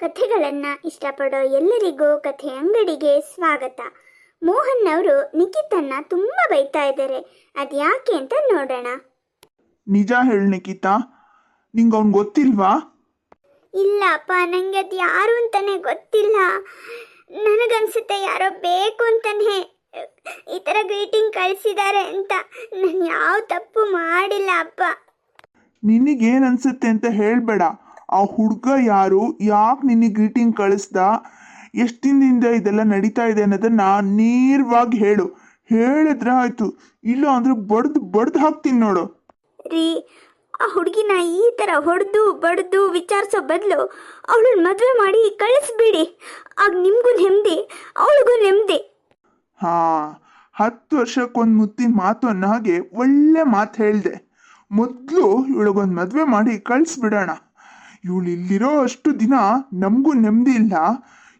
ಕಥೆಗಳನ್ನು ಇಷ್ಟಪಡೋ ಎಲ್ಲರಿಗೂ ಕಥೆ ಅಂಗಡಿಗೆ ಸ್ವಾಗತ. ಮೋಹನ್ ಅವರು ನಿಖಿತನ್ನ ತುಂಬಾ ಬೈತಾ ಇದ್ದಾರೆ. ಅದ್ಯಾಕೆ ಅಂತ ನೋಡೋಣ. ನಿಜ ಹೇಳು ನಿಖಿತಾ. ನಿಂಗೆ ಅವ್ನು ಗೊತ್ತಿಲ್ವಾ? ಇಲ್ಲ ಅಪ್ಪ ನನಗೆ ಅದು ಯಾರು ಅಂತಾನೆ ಗೊತ್ತಿಲ್ಲ. ನನಗನ್ಸುತ್ತೆ ಯಾರೋ ಬೇಕು ಅಂತಾನೆ. ಈ ಥರ ಗ್ರೀಟಿಂಗ್ ಕಳಿಸಿದ್ದಾರೆ ಅಂತ ನಾನು ಯಾವ ತಪ್ಪು ಮಾಡಿಲ್ಲ ಅಪ್ಪ. ನಿನಗೇನು ಅನ್ಸುತ್ತೆ ಅಂತ ಹೇಳಬೇಡ. ಆ ಹುಡುಗ ಯಾರು? ಯಾಕೆ ನಿನಗೆ ಗ್ರೀಟಿಂಗ್ ಕಳಿಸ್ದ? ಎಷ್ಟು ದಿನದಿಂದ ಇದೆಲ್ಲ ನಡೀತಾ ಇದೆ ಅನ್ನೋದನ್ನ ನೇರವಾಗಿ ಹೇಳು. ಹೇಳಿದ್ರೆ ಆಯ್ತು. ಇಲ್ಲ ಅಂದ್ರೆ ಬಡ್ದು ಬಡ್ದು ಹಾಕ್ತೀನಿ ನೋಡು. ರೀ ಆ ಹುಡುಗಿನ ಈ ಥರ ಹೊಡೆದು ಬಡ್ದು ವಿಚಾರಿಸೋ ಬದಲು ಅವಳನ್ನ ಮದುವೆ ಮಾಡಿ ಕಳಿಸ್ಬೇಡಿ. ಆಗ ನಿಮಗೂ ನೆಮ್ಮದಿ ಅವಳಿಗೂ ನೆಮ್ಮದಿ ಹಾ ಹತ್ತು ವರ್ಷಕ್ಕೊಂದು ಮುತ್ತಿನ ಮಾತು ಅನ್ನೋ ಹಾಗೆ ಒಳ್ಳೆ ಮಾತು ಹೇಳಿದೆ. ಮೊದಲು ಇವಳಿಗೊಂದು ಮದುವೆ ಮಾಡಿ ಕಳಿಸ್ಬಿಡೋಣ. ಇವಳು ಇಲ್ಲಿರೋ ಅಷ್ಟು ದಿನ ನಮಗೂ ನೆಮ್ಮದಿ ಇಲ್ಲ.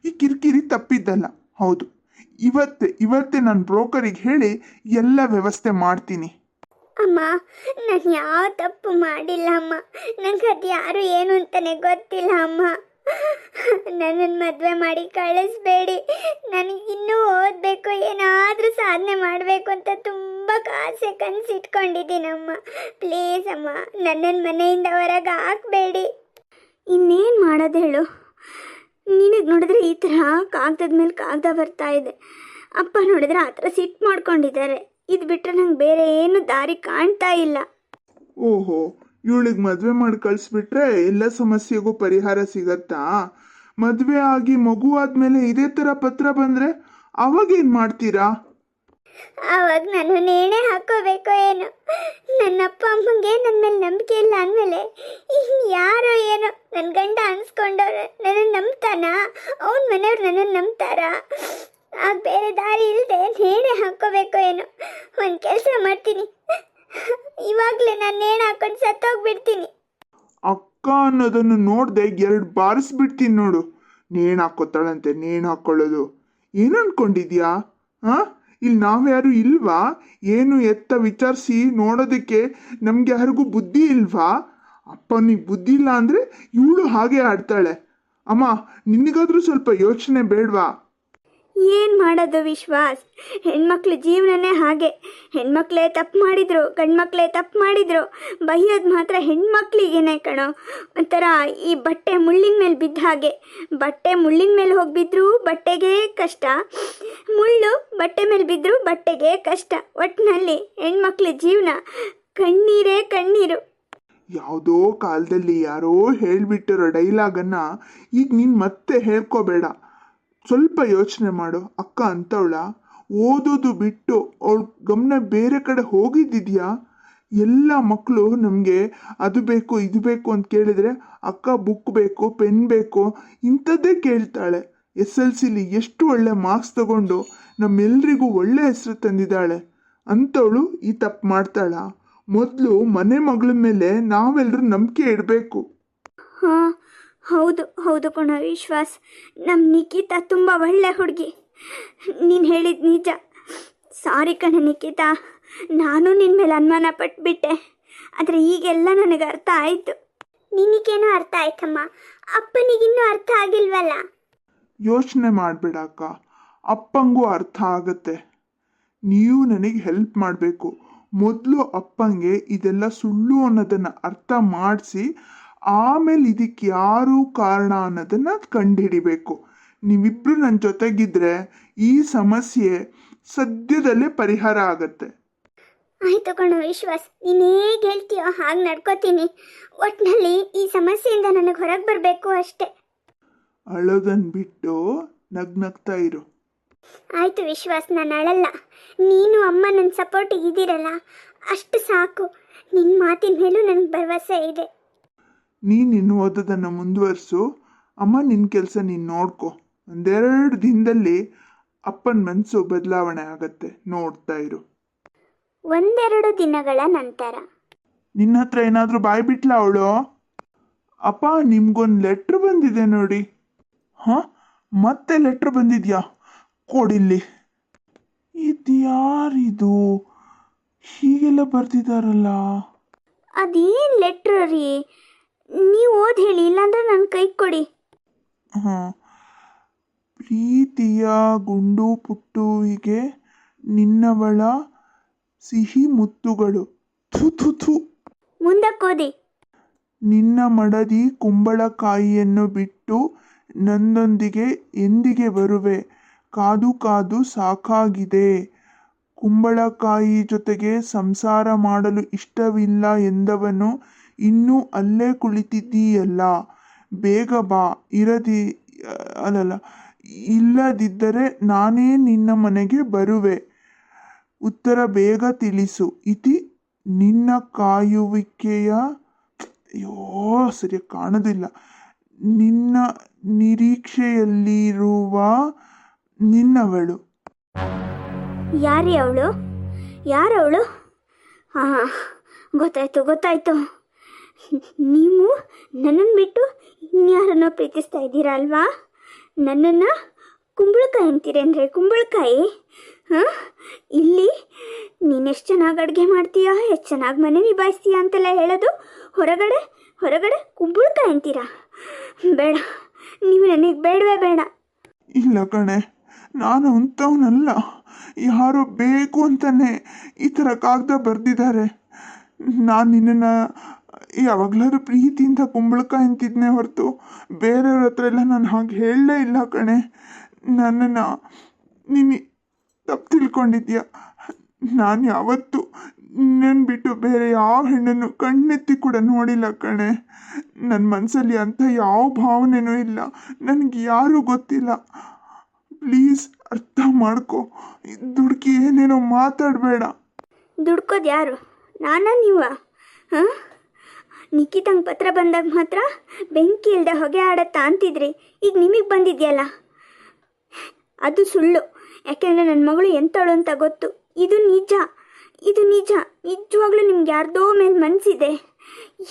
ಈ ಕಿರಿಕಿರಿ ತಪ್ಪಿದ್ದಲ್ಲ. ಹೌದು. ಇವತ್ತೇ ಇವತ್ತೇ ನಾನು ಬ್ರೋಕರಿಗೆ ಹೇಳಿ ಎಲ್ಲ ವ್ಯವಸ್ಥೆ ಮಾಡ್ತೀನಿ. ಅಮ್ಮ, ನಾನು ಯಾವ ತಪ್ಪು ಮಾಡಿಲ್ಲ ಅಮ್ಮ. ನನಗೆ ಅದು ಯಾರು ಏನು ಅಂತಾನೆ ಗೊತ್ತಿಲ್ಲ ಅಮ್ಮ. ನನ್ನನ್ನು ಮದುವೆ ಮಾಡಿ ಕಳಿಸ್ಬೇಡಿ. ನನಗಿನ್ನೂ ಓದಬೇಕು, ಏನಾದರೂ ಸಾಧನೆ ಮಾಡಬೇಕು ಅಂತ ತುಂಬ ಕಾಸೆ ಕನಸಿಟ್ಕೊಂಡಿದ್ದೀನಮ್ಮ. ಪ್ಲೀಸ್ ಅಮ್ಮ ನನ್ನನ್ನು ಮನೆಯಿಂದ ಹೊರಗೆ ಹಾಕಬೇಡಿ. ಇನ್ನೇನು ಮಾಡೋದು ಹೇಳು? ನಿನಗೆ ನೋಡಿದ್ರೆ ಈ ಥರ ಕಾಗದದ ಮೇಲೆ ಕಾಗದ ಬರ್ತಾ ಇದೆ. ಅಪ್ಪ ನೋಡಿದ್ರೆ ಆ ಥರ ಸಿಟ್ಟು ಮಾಡ್ಕೊಂಡಿದ್ದಾರೆ. ಇದು ಬಿಟ್ಟರೆ ನಂಗೆ ಬೇರೆ ಏನು ದಾರಿ ಕಾಣ್ತಾ ಇಲ್ಲ. ಓಹೋ, ಇವಳಿಗೆ ಮದುವೆ ಮಾಡಿ ಕಳಿಸ್ಬಿಟ್ರೆ ಎಲ್ಲ ಸಮಸ್ಯೆಗೂ ಪರಿಹಾರ ಸಿಗತ್ತಾ? ಮದುವೆ ಆಗಿ ಮಗು ಆದ್ಮೇಲೆ ಇದೇ ಥರ ಪತ್ರ ಬಂದರೆ ಅವಾಗೇನು ಮಾಡ್ತೀರಾ? ಆವಾಗ ನಾನು ನೇಣೆ ಹಾಕೋಬೇಕೋ ಏನು. ನನ್ನ ಅಪ್ಪ ಅಮ್ಮಂಗೆ ನನ್ನ ಮೇಲೆ ನಂಬಿಕೆ ಇಲ್ಲ ಅಂದಮೇಲೆ ಇನ್ನು ಯಾರೋ ಏನೋ ನನ್ನ ಗಂಡ ಅನ್ಸ್ಕೊಂಡವ್ರೆ ನನ್ನನ್ನು ನಂಬ್ತಾನ? ಅವ್ನ ಮನೆಯವ್ರು ನನ್ನನ್ನು ನಂಬ್ತಾರಾ? ಆಗ ಬೇರೆ ದಾರಿ ಇಲ್ಲದೆ ನೇಣೆ ಹಾಕೋಬೇಕೋ ಏನು. ಒಂದು ಕೆಲಸ ಮಾಡ್ತೀನಿ. ಇವಾಗಲೇ ನಾನು ನೇಣೆ ಹಾಕೊಂಡು ಸತ್ತೋಗ್ಬಿಡ್ತೀನಿ. ಅಕ್ಕ ಅನ್ನೋದನ್ನು ನೋಡ್ದೆ ಎರಡು ಬಾರಿಸ್ಬಿಡ್ತೀನಿ ನೋಡು. ನೇಣು ಹಾಕೋತಾಳಂತೆ, ನೇಣು ಹಾಕೊಳ್ಳೋದು. ಏನು ಅನ್ಕೊಂಡಿದ್ಯಾ? ಹಾ? ಇಲ್ಲಿ ನಾವ್ಯಾರು ಇಲ್ವಾ? ಏನು ಎತ್ತ ವಿಚಾರಿಸಿ ನೋಡೋದಕ್ಕೆ ನಮ್ಗೆ ಯಾರಿಗೂ ಬುದ್ಧಿ ಇಲ್ವಾ? ಅಪ್ಪನಿಗೆ ಬುದ್ಧಿ ಇಲ್ಲ ಅಂದರೆ ಇವಳು ಹಾಗೆ ಆಡ್ತಾಳೆ. ಅಮ್ಮ ನಿನಗಾದ್ರೂ ಸ್ವಲ್ಪ ಯೋಚನೆ ಬೇಡವಾ? ಏನು ಮಾಡೋದು ವಿಶ್ವಾಸ್? ಹೆಣ್ಮಕ್ಳ ಜೀವನನೇ ಹಾಗೆ. ಹೆಣ್ಮಕ್ಳೇ ತಪ್ಪು ಮಾಡಿದ್ರು, ಗಂಡ್ಮಕ್ಳೇ ತಪ್ಪು ಮಾಡಿದ್ರು. ಬೈಯೋದು ಮಾತ್ರ ಹೆಣ್ಮಕ್ಳಿಗೇನೆ ಕಣೋ. ಒಂಥರ ಈ ಬಟ್ಟೆ ಮುಳ್ಳಿನ ಮೇಲೆ ಬಿದ್ದ ಹಾಗೆ. ಬಟ್ಟೆ ಮುಳ್ಳಿನ ಮೇಲೆ ಹೋಗಿ ಬಿದ್ದರೂ ಬಟ್ಟೆಗೆ ಕಷ್ಟ. ಮುಳ್ಳು ಬಟ್ಟೆ ಮೇಲೆ ಬಿದ್ದರೂ ಬಟ್ಟೆಗೆ ಕಷ್ಟ. ಒಟ್ಟಿನಲ್ಲಿ ಹೆಣ್ಮಕ್ಳ ಜೀವನ ಕಣ್ಣೀರೇ ಕಣ್ಣೀರು. ಯಾವುದೋ ಕಾಲದಲ್ಲಿ ಯಾರೋ ಹೇಳಿಬಿಟ್ಟಿರೋ ಡೈಲಾಗನ್ನು ಈಗ ನೀನು ಮತ್ತೆ ಹೇಳ್ಕೋಬೇಡ. ಸ್ವಲ್ಪ ಯೋಚನೆ ಮಾಡು, ಅಕ್ಕ ಅಂತವಳ. ಓದೋದು ಬಿಟ್ಟು ಅವಳ ಗಮನ ಬೇರೆ ಕಡೆ ಹೋಗಿದ್ದಿದ್ಯಾ? ಎಲ್ಲ ಮಕ್ಕಳು ನಮಗೆ ಅದು ಬೇಕು, ಇದು ಬೇಕು ಅಂತ ಕೇಳಿದರೆ, ಅಕ್ಕ ಬುಕ್ ಬೇಕು, ಪೆನ್ ಬೇಕು, ಇಂಥದ್ದೇ ಕೇಳ್ತಾಳೆ. ಎಸ್ ಎಲ್ ಸಿಲಿ ಎಷ್ಟು ಒಳ್ಳೆ ಮಾರ್ಕ್ಸ್ ತಗೊಂಡು ನಮ್ಮೆಲ್ರಿಗೂ ಒಳ್ಳೆ ಹೆಸರು ತಂದಿದ್ದಾಳೆ. ಅಂಥವಳು ಈ ತಪ್ಪು ಮಾಡ್ತಾಳ. ಮೊದಲು ಮನೆ ಮಗಳ ಮೇಲೆ ನಾವೆಲ್ಲರೂ ನಂಬಿಕೆ ಇಡಬೇಕು. ಹಾಂ ಹೌದು ಹೌದು ಕಣ ವಿಶ್ವಾಸ್. ನಮ್ಮ ನಿಖಿತಾ ತುಂಬ ಒಳ್ಳೆ ಹುಡುಗಿ. ನೀನು ಹೇಳಿದ ನಿಜ. ಸಾರಿ ಕಣ ನಿಖಿತಾ ನಾನು ನಿನ್ನ ಮೇಲೆ ಅನುಮಾನ ಪಟ್ಬಿಟ್ಟೆ. ಆದರೆ ಈಗೆಲ್ಲ ನನಗೆ ಅರ್ಥ ಆಯಿತು. ನಿನಗೇನೋ ಅರ್ಥ ಆಯ್ತಮ್ಮ. ಅಪ್ಪನಿಗಿನ್ನೂ ಅರ್ಥ ಆಗಿಲ್ವಲ್ಲ? ಯೋಚನೆ ಮಾಡಬೇಡ ಅಕ್ಕ. ಅಪ್ಪಂಗೂ ಅರ್ಥ ಆಗತ್ತೆ. ನೀವು ನನಗೆ ಹೆಲ್ಪ್ ಮಾಡಬೇಕು. ಮೊದಲು ಅಪ್ಪಂಗೆ ಇದೆಲ್ಲ ಸುಳ್ಳು ಅನ್ನೋದನ್ನು ಅರ್ಥ ಮಾಡಿಸಿ ಆಮೇಲೆ ಇದಕ್ಕೆ ಯಾರು ಕಾರಣ ಅನ್ನೋದನ್ನು ಕಂಡುಹಿಡಿಬೇಕು. ನೀವಿಬ್ಬರು ನನ್ನ ಜೊತೆಗಿದ್ರೆ ಈ ಸಮಸ್ಯೆ ಸದ್ಯದಲ್ಲೇ ಪರಿಹಾರ ಆಗತ್ತೆ. ಆಯ್ತು ಕಣ ವಿಶ್ವಾಸ್ ನೀನು ಹೇಗೆ ಹೇಳ್ತೀಯೋ ಹಾಗೆ ನಡ್ಕೋತೀನಿ. ಒಟ್ಟಿನಲ್ಲಿ ಈ ಸಮಸ್ಯೆಯಿಂದ ನನಗೆ ಹೊರಗೆ ಬರಬೇಕು ಅಷ್ಟೇ. ಅಳೋದನ್ನು ಬಿಟ್ಟು ನಗ್ನಗ್ತಾ ಇರು. ಆಯಿತು ವಿಶ್ವಾಸ್ ನಾನು ಅಳಲ್ಲ. ನೀನು ಅಮ್ಮ ನನ್ನ ಸಪೋರ್ಟಿಗೆ ಇದ್ದೀರಲ್ಲ ಅಷ್ಟು ಸಾಕು. ನಿನ್ನ ಮಾತಿನ ಮೇಲೂ ನನಗೆ ಭರವಸೆ ಇದೆ. ನೀನು ನಿನ್ನ ಓದೋದನ್ನು ಮುಂದುವರಿಸು ಅಮ್ಮ ನಿನ್ನ ಕೆಲಸ ನೀನು ನೋಡ್ಕೊ. ಒಂದೆರಡು ದಿನದಲ್ಲಿ ಅಪ್ಪನ ಮನಸ್ಸು ಬದಲಾವಣೆ ಆಗತ್ತೆ ನೋಡ್ತಾ ಇರು. ಒಂದೆರಡು ದಿನಗಳ ನಂತರ. ನಿನ್ನ ಹತ್ರ ಏನಾದರೂ ಬಾಯಿ ಬಿಟ್ಲ ಅವಳು? ಅಪ್ಪ ನಿಮ್ಗೊಂದು ಲೆಟ್ರ್ ಬಂದಿದೆ ನೋಡಿ. ಹಾಂ? ಮತ್ತೆ ಲೆಟ್ರ್ ಬಂದಿದ್ಯಾ? ಕೊಡಿಲ್ಲಿ ಇದ್ಯಾರಿದು? ಹೀಗೆಲ್ಲ ಬರ್ತಿದಾರಲ್ಲ ಅದೇನು ಲೆಟ್ರ್ ರೀ? ನೀವು ಓದಿ ಹೇಳಿ ಇಲ್ಲಾಂದ್ರೆ ನನ್ನ ಕೈ ಕೊಡಿ. ಹಾಂ ಪ್ರೀತಿಯ ಗುಂಡು ಪುಟ್ಟುವಿಗೆ ನಿನ್ನವಳ ಸಿಹಿ ಮುತ್ತುಗಳು. ಥು ಥು ಥು. ಮುಂದಕ್ಕೋದಿ ನಿನ್ನ ಮಡದಿ ಕುಂಬಳಕಾಯಿಯನ್ನು ಬಿಟ್ಟು ನನ್ನೊಂದಿಗೆ ಎಂದಿಗೆ ಬರುವೆ? ಕಾದು ಕಾದು ಸಾಕಾಗಿದೆ. ಕುಂಬಳಕಾಯಿ ಜೊತೆಗೆ ಸಂಸಾರ ಮಾಡಲು ಇಷ್ಟವಿಲ್ಲ ಎಂದವನು ಇನ್ನೂ ಅಲ್ಲೇ ಕುಳಿತಿದ್ದೀಯಲ್ಲ, ಬೇಗ ಬಾ, ಇರದಿ, ಅಲ್ಲಲ್ಲ, ಇಲ್ಲದಿದ್ದರೆ ನಾನೇ ನಿನ್ನ ಮನೆಗೆ ಬರುವೆ. ಉತ್ತರ ಬೇಗ ತಿಳಿಸು. ಇತಿ ನಿನ್ನ ಕಾಯುವಿಕೆಯ, ಅಯ್ಯೋ, ಸರಿಯಾಗಿ ಕಾಣೋದಿಲ್ಲ. ನಿನ್ನ ನಿರೀಕ್ಷೆಯಲ್ಲಿರುವ ನಿನ್ನವಳು. ಯಾರಿ ಅವಳು? ಯಾರವಳು? ಹಾಂ ಗೊತ್ತಾಯ್ತು ಗೊತ್ತಾಯ್ತು. ನೀವು ನನ್ನನ್ನು ಬಿಟ್ಟು ಇನ್ಯಾರನ್ನೋ ಪ್ರೀತಿಸ್ತಾ ಇದ್ದೀರಾ ಅಲ್ವಾ? ನನ್ನನ್ನು ಕುಂಬಳಕಾಯಿ ಅಂತೀರೇನ್ರಿ ಕುಂಬಳಕಾಯಿ? ಹಾಂ? ಇಲ್ಲಿ ನೀನೆಷ್ಟು ಚೆನ್ನಾಗಿ ಅಡುಗೆ ಮಾಡ್ತೀಯಾ? ಎಷ್ಟು ಚೆನ್ನಾಗಿ ಮನೆ ನಿಭಾಯಿಸ್ತೀಯಾ ಅಂತೆಲ್ಲ ಹೇಳೋದು ಹೊರಗಡೆ ಹೊರಗಡೆ ಕುಂಬಳಕಾಯಿ ಅಂತೀರಾ? ಬೇಡ, ನೀವು ನನಗೆ ಬೇಡವೇ ಬೇಡ. ಇಲ್ಲ ಕಣೆ, ನಾನು ಅಂಥವನಲ್ಲ. ಯಾರೋ ಬೇಕು ಅಂತಾನೆ ಈ ಥರ ಕಾಗದ ಬರೆದಿದ್ದಾರೆ. ನಾನು ನಿನ್ನನ್ನು ಯಾವಾಗಲಾದ್ರೂ ಪ್ರೀತಿಯಿಂದ ಕುಂಬಳಕಾಯಿ ಅಂತಿದ್ನೇ ಹೊರತು ಬೇರೆಯವ್ರ ಹತ್ರ ಎಲ್ಲ ನಾನು ಹಾಗೆ ಹೇಳಲೇ ಇಲ್ಲ ಕಣೆ. ನನ್ನನ್ನು ನೀನು ತಪ್ಪು ತಿಳ್ಕೊಂಡಿದ್ಯ? ನಾನು ಯಾವತ್ತು ನಿನ್ನನ್ನು ಬಿಟ್ಟು ಬೇರೆ ಯಾವ ಹೆಣ್ಣನ್ನು ಕಣ್ಣೆತ್ತಿ ಕೂಡ ನೋಡಿಲ್ಲ ಕಣೆ. ನನ್ನ ಮನಸ್ಸಲ್ಲಿ ಅಂಥ ಯಾವ ಭಾವನೆನೂ ಇಲ್ಲ. ನನಗೆ ಯಾರೂ ಗೊತ್ತಿಲ್ಲ. ಪ್ಲೀಸ್ ಅರ್ಥ ಮಾಡ್ಕೊ. ದುಡ್ಕಿ ಏನೇನೋ ಮಾತಾಡಬೇಡ. ದುಡ್ಕೋದು ಯಾರು? ನಾನಾ ನೀವ? ಹಾಂ? ನಿಖಿತಂಗೆ ಪತ್ರ ಬಂದಾಗ ಮಾತ್ರ ಬೆಂಕಿ ಇಲ್ಲದೆ ಹೊಗೆ ಆಡತ್ತಾ ಅಂತಿದ್ರಿ. ಈಗ ನಿಮಗೆ ಬಂದಿದೆಯಲ್ಲ? ಅದು ಸುಳ್ಳು. ಯಾಕೆಂದರೆ ನನ್ನ ಮಗಳು ಎಂಥವಳು ಅಂತ ಗೊತ್ತು. ಇದು ನಿಜ. ಇದು ನಿಜ. ನಿಜವಾಗ್ಲೂ ನಿಮ್ಗೆ ಯಾರ್ದೋ ಮೇಲೆ ಮನಸ್ಸಿದೆ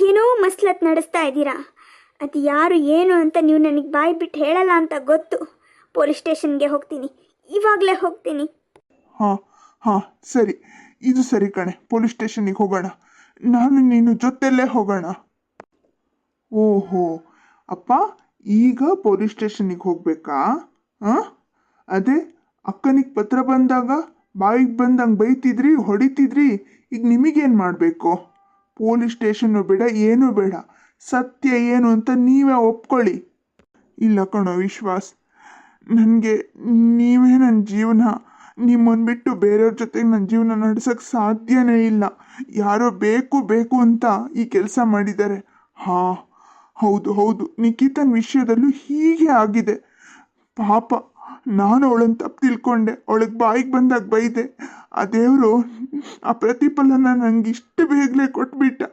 ಏನೋ ಮಸ್ಲತ್ ನಡೆಸ್ತಾ ಇದ್ದೀರಾ? ಅದು ಯಾರು, ಏನು ಅಂತ ನೀವು ನನಗೆ ಬಾಯಿ ಬಿಟ್ಟು ಹೇಳಲ್ಲ ಅಂತ ಗೊತ್ತು. ಪೊಲೀಸ್ ಸ್ಟೇಷನ್ಗೆ ಹೋಗ್ತೀನಿ. ಇವಾಗಲೇ ಹೋಗ್ತೀನಿ. ಹಾಂ ಹಾಂ, ಸರಿ. ಇದು ಸರಿ ಕಣೆ. ಪೊಲೀಸ್ ಸ್ಟೇಷನಿಗೆ ಹೋಗೋಣ. ನಾನು ನೀನು ಜೊತೆಯಲ್ಲೇ ಹೋಗೋಣ. ಓಹೋ, ಅಪ್ಪ, ಈಗ ಪೊಲೀಸ್ ಸ್ಟೇಷನಿಗೆ ಹೋಗ್ಬೇಕಾ? ಹಾಂ? ಅದೇ, ಅಕ್ಕನಿಗೆ ಪತ್ರ ಬಂದಾಗ, ಬಾಯಿಗೆ ಬಂದಂಗೆ ಬೈತಿದ್ರಿ, ಹೊಡಿತಿದ್ರಿ, ಈಗ ನಿಮಗೇನು ಮಾಡಬೇಕು? ಪೊಲೀಸ್ ಸ್ಟೇಷನ್ನು ಬೇಡ, ಏನೂ ಬೇಡ, ಸತ್ಯ ಏನು ಅಂತ ನೀವೇ ಒಪ್ಕೊಳ್ಳಿ. ಇಲ್ಲ ಕಣೋ, ವಿಶ್ವಾಸ್, ನನಗೆ ನೀವೇ ನನ್ನ ಜೀವನ ನಿಮ್ಮನ್ನು ಬಿಟ್ಟು ಬೇರೆಯವ್ರ ಜೊತೆಗೆ ನನ್ನ ಜೀವನ ನಡೆಸೋಕ್ಕೆ ಸಾಧ್ಯನೇ ಇಲ್ಲ. ಯಾರೋ ಬೇಕು ಬೇಕು ಅಂತ ಈ ಕೆಲಸ ಮಾಡಿದ್ದಾರೆ. ಹಾಂ, ಹೌದು ಹೌದು. ನಿಖಿತನ ವಿಷಯದಲ್ಲೂ ಹೀಗೆ ಆಗಿದೆ. ಪಾಪ, ನಾನು ಅವಳನ್ನು ತಪ್ಪು ತಿಳ್ಕೊಂಡೆ. ಅವಳಿಗೆ ಬಾಯಿಗೆ ಬಂದಾಗ ಬೈದೆ. ಆ ದೇವರು ಆ ಪ್ರತಿಫಲನ ನನಗೆ ಇಷ್ಟು ಬೇಗನೆ ಕೊಟ್ಬಿಟ್ಟ.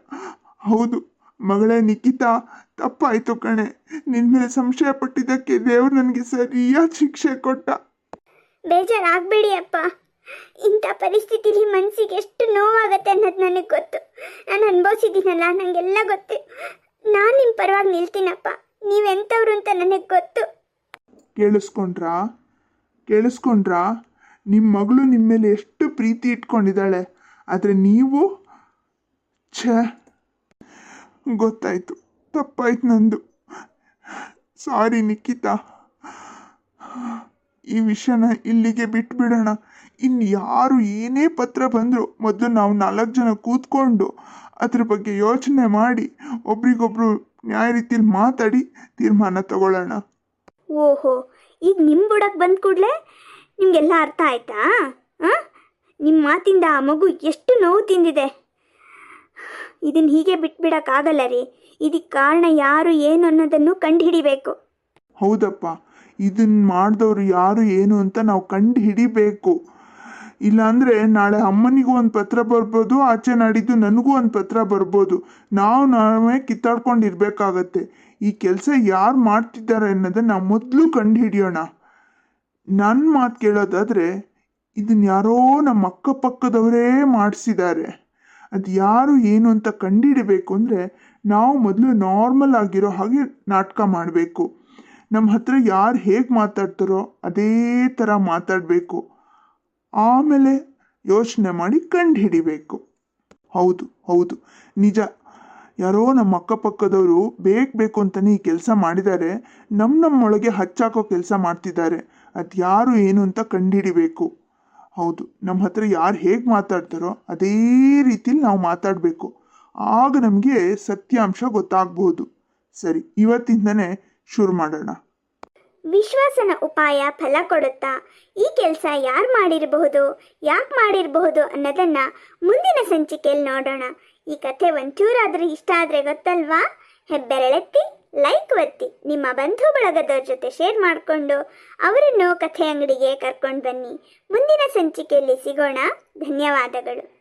ಹೌದು, ಮಗಳೇ ನಿಖಿತಾ, ತಪ್ಪಾಯಿತು ಕಣೆ. ನಿನ್ನ ಮೇಲೆ ಸಂಶಯ ಪಟ್ಟಿದ್ದಕ್ಕೆ ದೇವರು ನನಗೆ ಸರಿಯಾದ ಶಿಕ್ಷೆ ಕೊಟ್ಟ. ಬೇಜಾರಾಗಬೇಡಿ ಅಪ್ಪ. ಇಂಥ ಪರಿಸ್ಥಿತಿಲಿ ಮನಸ್ಸಿಗೆ ಎಷ್ಟು ನೋವಾಗತ್ತೆ ಅನ್ನೋದು ನನಗೆ ಗೊತ್ತು. ನಾನು ಅನುಭವಿಸಿದ್ದೀನಲ್ಲ ನನಗೆಲ್ಲ ಗೊತ್ತು. ನಾನು ನಿಮ್ಮ ಪರವಾಗಿ ನಿಲ್ತೀನಪ್ಪ. ನೀವೆಂಥವ್ರು ಅಂತ ನನಗೆ ಗೊತ್ತು. ಕೇಳಿಸ್ಕೊಂಡ್ರಾ? ಕೇಳಿಸ್ಕೊಂಡ್ರಾ? ನಿಮ್ಮ ಮಗಳು ನಿಮ್ಮ ಮೇಲೆ ಎಷ್ಟು ಪ್ರೀತಿ ಇಟ್ಕೊಂಡಿದ್ದಾಳೆ. ಆದರೆ ನೀವು? ಛ, ಗೊತ್ತಾಯ್ತು. ತಪ್ಪಾಯ್ತು ನಂದು. ಸಾರಿ ನಿಖಿತಾ. ಈ ವಿಷಯನ ಇಲ್ಲಿಗೆ ಬಿಟ್ಬಿಡೋಣ. ಇನ್ನು ಯಾರು ಏನೇ ಪತ್ರ ಬಂದರೂ ಮೊದಲು ನಾವು ನಾಲ್ಕು ಜನ ಕೂತ್ಕೊಂಡು ಅದ್ರ ಬಗ್ಗೆ ಯೋಚನೆ ಮಾಡಿ ಒಬ್ರಿಗೊಬ್ರು ನ್ಯಾಯ ರೀತಿಯಲ್ಲಿ ಮಾತಾಡಿ ತೀರ್ಮಾನ ತಗೊಳ್ಳೋಣ. ಓಹೋ ಈಗ ನಿಮ್ಮ ಬುಡಕ್ಕೆ ಬಂದ ಕೂಡಲೇ ನಿಮಗೆಲ್ಲ ಅರ್ಥ ಆಯ್ತಾ? ಹಾಂ ನಿಮ್ಮ ಮಾತಿಂದ ಆ ಮಗು ಎಷ್ಟು ನೋವು ತಿಂದಿದೆ. ಇದನ್ನು ಹೀಗೆ ಬಿಟ್ಬಿಡೋಕ್ಕಾಗಲ್ಲ ರೀ. ಇದಕ್ಕೆ ಕಾರಣ ಯಾರು ಏನು ಅನ್ನೋದನ್ನು ಕಂಡುಹಿಡಿಬೇಕು. ಹೌದಪ್ಪ. ಇದನ್ನ ಮಾಡಿದವರು ಯಾರು ಏನು ಅಂತ ನಾವು ಕಂಡು ಹಿಡಿಬೇಕು. ಇಲ್ಲಾಂದರೆ ನಾಳೆ ಅಮ್ಮನಿಗೂ ಒಂದು ಪತ್ರ ಬರ್ಬೋದು, ಆಚೆ ನಾಡಿದ್ದು ನನಗೂ ಒಂದು ಪತ್ರ ಬರ್ಬೋದು. ನಾವು ನಾವೇ ಕಿತ್ತಾಡ್ಕೊಂಡು ಇರಬೇಕಾಗತ್ತೆ ಈ ಕೆಲಸ ಯಾರು ಮಾಡ್ತಿದ್ದಾರೆ ಅನ್ನೋದನ್ನ ನಾವು ಮೊದಲು ಕಂಡು ಹಿಡಿಯೋಣ. ನನ್ನ ಮಾತು ಕೇಳೋದಾದರೆ ಇದನ್ನ ಯಾರೋ ನಮ್ಮ ಅಕ್ಕಪಕ್ಕದವರೇ ಮಾಡಿಸಿದ್ದಾರೆ. ಅದು ಯಾರು ಏನು ಅಂತ ಕಂಡುಹಿಡಬೇಕು ಅಂದರೆ, ನಾವು ಮೊದಲು ನಾರ್ಮಲ್ ಆಗಿರೋ ಹಾಗೆ ನಾಟಕ ಮಾಡಬೇಕು. ನಮ್ಮ ಹತ್ರ ಯಾರು ಹೇಗೆ ಮಾತಾಡ್ತಾರೋ ಅದೇ ಥರ ಮಾತಾಡಬೇಕು. ಆಮೇಲೆ ಯೋಚನೆ ಮಾಡಿ ಕಂಡು ಹಿಡಿಬೇಕು ಹೌದು ಹೌದು. ನಿಜ. ಯಾರೋ ನಮ್ಮ ಅಕ್ಕಪಕ್ಕದವರು ಬೇಕು ಬೇಕು ಅಂತಲೇ ಈ ಕೆಲಸ ಮಾಡಿದ್ದಾರೆ ನಮ್ಮ ನಮ್ಮೊಳಗೆ ಹಚ್ಚಾಕೋ ಕೆಲಸ ಮಾಡ್ತಿದ್ದಾರೆ ಅದು ಯಾರು ಏನು ಅಂತ ಕಂಡುಹಿಡಿಬೇಕು. ಹೌದು ನಮ್ಮ ಹತ್ರ ಯಾರು ಹೇಗೆ ಮಾತಾಡ್ತಾರೋ ಅದೇ ರೀತಿಲಿ ನಾವು ಮಾತಾಡಬೇಕು. ಆಗ ನಮಗೆ ಸತ್ಯಾಂಶ ಗೊತ್ತಾಗ್ಬೋದು. ಸರಿ, ಇವತ್ತಿಂದನೇ ಶುರು ಮಾಡೋಣ. ವಿಶ್ವಾಸನ ಉಪಾಯ ಫಲ ಕೊಡುತ್ತಾ. ಈ ಕೆಲಸ ಯಾರು ಮಾಡಿರಬಹುದು, ಯಾಕೆ ಮಾಡಿರಬಹುದು ಅನ್ನೋದನ್ನ ಮುಂದಿನ ಸಂಚಿಕೆಯಲ್ಲಿ ನೋಡೋಣ. ಈ ಕಥೆ ಒಂಚೂರಾದ್ರೆ ಇಷ್ಟ ಆದರೆ ಗೊತ್ತಲ್ವಾ? ಹೆಬ್ಬೆರಳೆತ್ತಿ, ಲೈಕ್ ಒತ್ತಿ ನಿಮ್ಮ ಬಂಧು ಬಳಗದವ್ರ ಜೊತೆ ಶೇರ್ ಮಾಡಿಕೊಂಡು ಅವರನ್ನು ಕಥೆ ಅಂಗಡಿಗೆ ಕರ್ಕೊಂಡು ಬನ್ನಿ. ಮುಂದಿನ ಸಂಚಿಕೆಯಲ್ಲಿ ಸಿಗೋಣ. ಧನ್ಯವಾದಗಳು.